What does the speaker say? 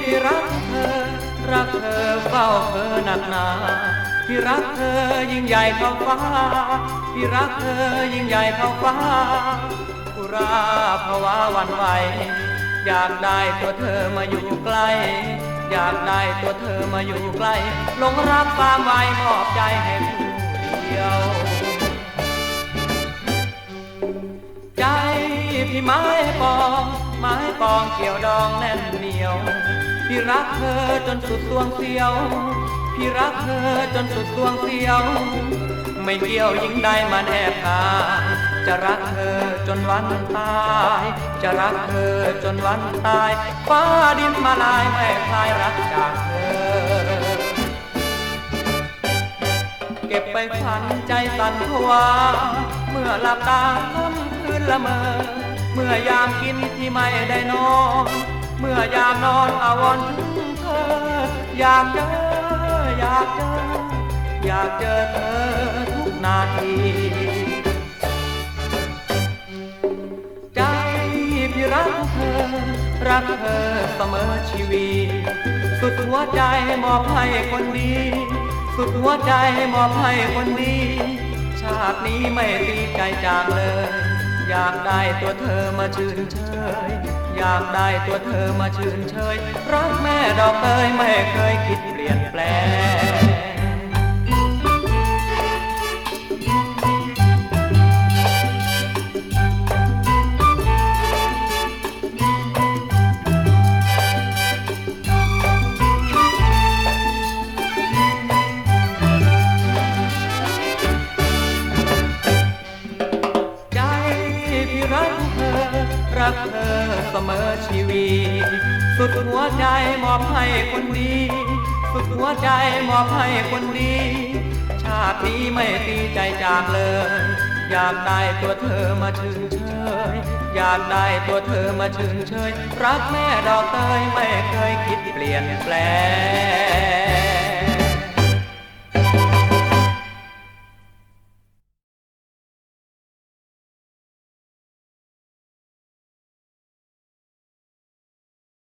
พี่รักเธอ รักเธอเฝ้าเธอหนักหนาพี่รักเธอยิ่งใหญ่เท่าฟ้าพี่รักเธอยิ่งใหญ่เท่าฟ้าอุราภาวะวันไหวอยากได้ตัวเธอมาอยู่ใกล้อยากได้ตัวเธอมาอยู่ใกล้หลงรักความไวมอบใจให้ผู้เดียว ใจพี่ไม้ปอง ไม้ปองเกี่ยวดองแน่นเหนียว พี่รักเธอจนสุดสวงเสียว พี่รักเธอจนสุดสวงเสียว ไม่เกี่ยวยิ่งใดมาแนบกายจะรักเธอจนวันตาย จะรักเธอจนวันตายฟ้าดินมาลายไม่คลายรักจากเธอ เก็บไปฝันใจสั่นผวาเมื่อหลับตาค่ำคืนละเมอ เมื่อยามกินที่ไม่ได้นอนามนอนอาวรณ์ถึงเธอ อยากเจอ อยากเจอ อยากเจอเธอทุกนาทีใจพี่รักเธอ รักเธอเสมอชีวีสุดหัวใจมอบให้คนดี สุดหัวใจมอบให้คนดี ชาตินี้ไม่ตีใจจากเลย อยากได้ตัวเธอมาชื่นเชย อยากได้ตัวเธอมาชื่นเชย รักแม่ดอกเตยไม่เคยคิดเปลี่ยน รักเธอเสมอชีวีสุดหัวใจมอบให้คนดี สุดหัวใจมอบให้คนดี ชาตินี้ไม่ตีใจจากเลย อยากได้ตัวเธอมาชื่นเชยอยากได้ตัวเธอมาชื่นเชยรักแม่ดอกเตยไม่เคยคิดเปลี่ยนแปลง